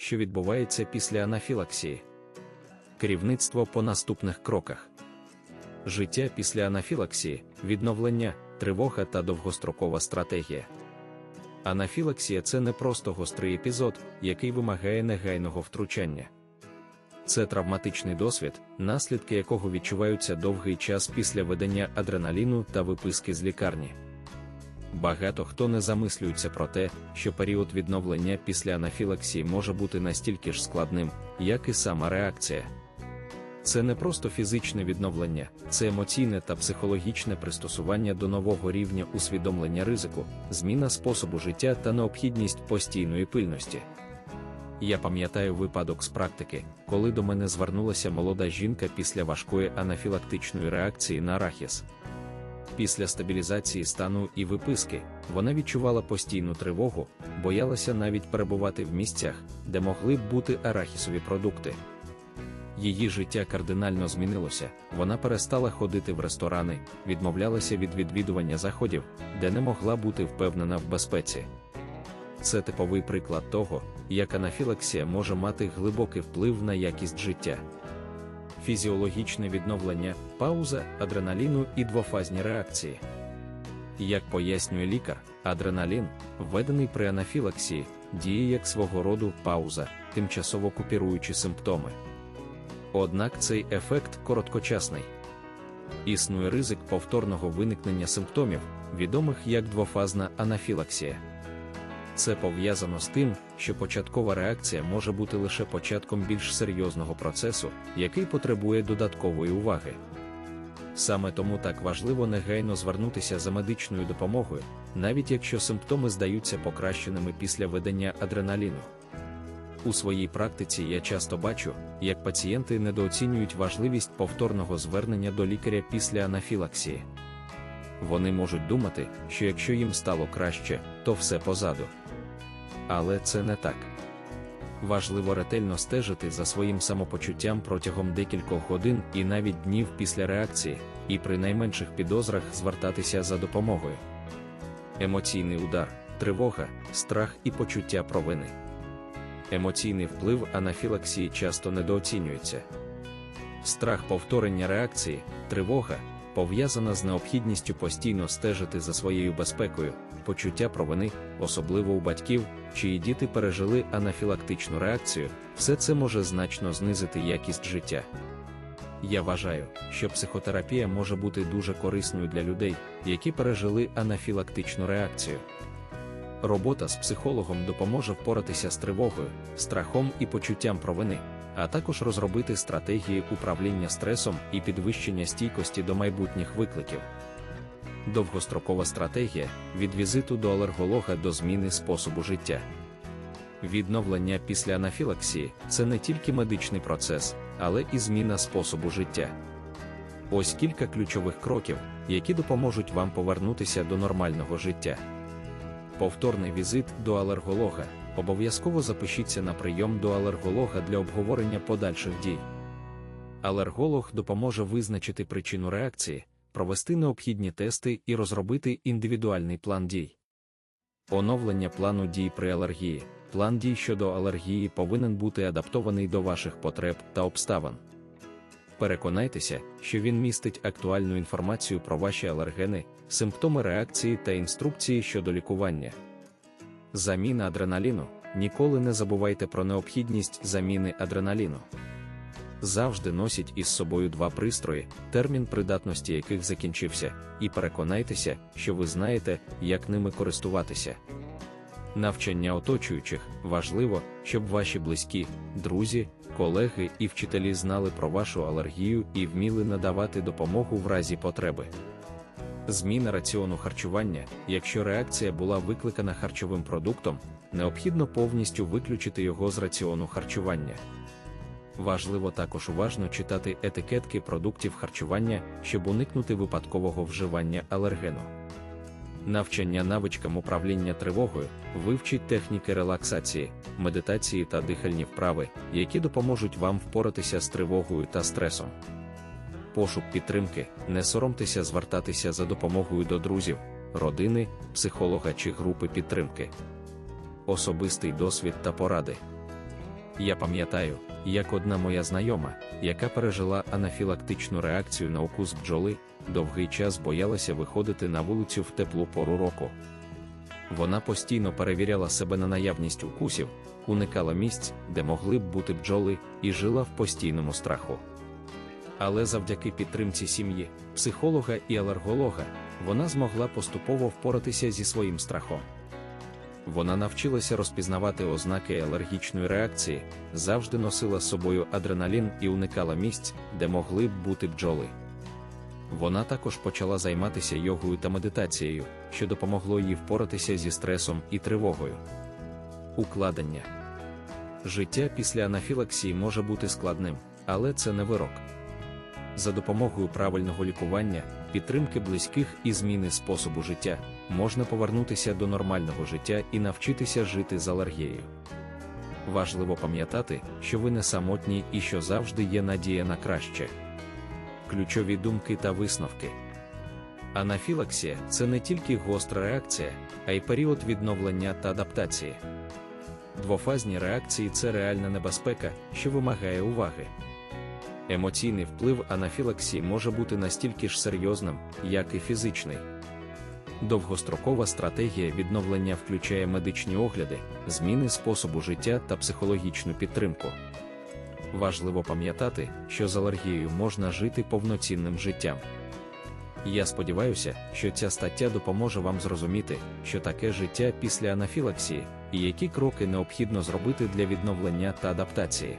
що відбувається після анафілаксії. Керівництво по наступних кроках. Життя після анафілаксії, відновлення, тривога та довгострокова стратегія. Анафілаксія це не просто гострий епізод, який вимагає негайного втручання. Це травматичний досвід, наслідки якого відчуваються довгий час після ведення адреналіну та виписки з лікарні. Багато хто не замислюється про те, що період відновлення після анафілаксії може бути настільки ж складним, як і сама реакція. Це не просто фізичне відновлення, це емоційне та психологічне пристосування до нового рівня усвідомлення ризику, зміна способу життя та необхідність постійної пильності. Я пам'ятаю випадок з практики, коли до мене звернулася молода жінка після важкої анафілактичної реакції на арахіс. Після стабілізації стану і виписки вона відчувала постійну тривогу, боялася навіть перебувати в місцях, де могли б бути арахісові продукти. Її життя кардинально змінилося, вона перестала ходити в ресторани, відмовлялася від відвідування заходів, де не могла бути впевнена в безпеці. Це типовий приклад того, як анафілаксія може мати глибокий вплив на якість життя. Фізіологічне відновлення, пауза, адреналіну і двофазні реакції. Як пояснює лікар, адреналін, введений при анафілаксії, діє як свого роду пауза, тимчасово купіруючи симптоми. Однак цей ефект короткочасний. Існує ризик повторного виникнення симптомів, відомих як двофазна анафілаксія. Це пов'язано з тим, що початкова реакція може бути лише початком більш серйозного процесу, який потребує додаткової уваги. Саме тому так важливо негайно звернутися за медичною допомогою, навіть якщо симптоми здаються покращеними після ведення адреналіну. У своїй практиці я часто бачу, як пацієнти недооцінюють важливість повторного звернення до лікаря після анафілаксії. Вони можуть думати, що якщо їм стало краще, то все позаду. Але це не так. Важливо ретельно стежити за своїм самопочуттям протягом декількох годин і навіть днів після реакції, і при найменших підозрах звертатися за допомогою. Емоційний удар, тривога, страх і почуття провини. Емоційний вплив анафілаксії часто недооцінюється. Страх повторення реакції, тривога пов'язана з необхідністю постійно стежити за своєю безпекою, почуття провини, особливо у батьків, чиї діти пережили анафілактичну реакцію, все це може значно знизити якість життя. Я вважаю, що психотерапія може бути дуже корисною для людей, які пережили анафілактичну реакцію. Робота з психологом допоможе впоратися з тривогою, страхом і почуттям провини, а також розробити стратегії управління стресом і підвищення стійкості до майбутніх викликів. Довгострокова стратегія від візиту до алерголога до зміни способу життя. Відновлення після анафілаксії це не тільки медичний процес, але і зміна способу життя. Ось кілька ключових кроків, які допоможуть вам повернутися до нормального життя. Повторний візит до алерголога. Обов'язково запишіться на прийом до алерголога для обговорення подальших дій. Алерголог допоможе визначити причину реакції, провести необхідні тести і розробити індивідуальний план дій. Оновлення плану дій при алергії. План дій щодо алергії повинен бути адаптований до ваших потреб та обставин. Переконайтеся, що він містить актуальну інформацію про ваші алергени, симптоми реакції та інструкції щодо лікування. Заміна адреналіну. Ніколи не забувайте про необхідність заміни адреналіну. Завжди носіть із собою два пристрої, термін придатності яких закінчився, і переконайтеся, що ви знаєте, як ними користуватися. Навчання оточуючих важливо, щоб ваші близькі, друзі, колеги і вчителі знали про вашу алергію і вміли надавати допомогу в разі потреби. Зміна раціону харчування, якщо реакція була викликана харчовим продуктом, необхідно повністю виключити його з раціону харчування. Важливо також уважно читати етикетки продуктів харчування, щоб уникнути випадкового вживання алергену. Навчання навичкам управління тривогою, вивчіть техніки релаксації, медитації та дихальні вправи, які допоможуть вам впоратися з тривогою та стресом. Пошук підтримки, не соромтеся звертатися за допомогою до друзів, родини, психолога чи групи підтримки. Особистий досвід та поради. Я пам'ятаю, як одна моя знайома, яка пережила анафілактичну реакцію на укус бджоли, довгий час боялася виходити на вулицю в теплу пору року. Вона постійно перевіряла себе на наявність укусів, уникала місць, де могли б бути бджоли, і жила в постійному страху. Але завдяки підтримці сім'ї, психолога і алерголога, вона змогла поступово впоратися зі своїм страхом. Вона навчилася розпізнавати ознаки алергічної реакції, завжди носила з собою адреналін і уникала місць, де могли б бути бджоли. Вона також почала займатися йогою та медитацією, що допомогло їй впоратися зі стресом і тривогою. Укладення життя після анафілаксії може бути складним, але це не вирок. За допомогою правильного лікування, підтримки близьких і зміни способу життя можна повернутися до нормального життя і навчитися жити з алергією. Важливо пам'ятати, що ви не самотні і що завжди є надія на краще. Ключові думки та висновки. Анафілаксія це не тільки гостра реакція, а й період відновлення та адаптації. Двофазні реакції це реальна небезпека, що вимагає уваги. Емоційний вплив анафілаксії може бути настільки ж серйозним, як і фізичний. Довгострокова стратегія відновлення включає медичні огляди, зміни способу життя та психологічну підтримку. Важливо пам'ятати, що з алергією можна жити повноцінним життям. Я сподіваюся, що ця стаття допоможе вам зрозуміти, що таке життя після анафілаксії і які кроки необхідно зробити для відновлення та адаптації.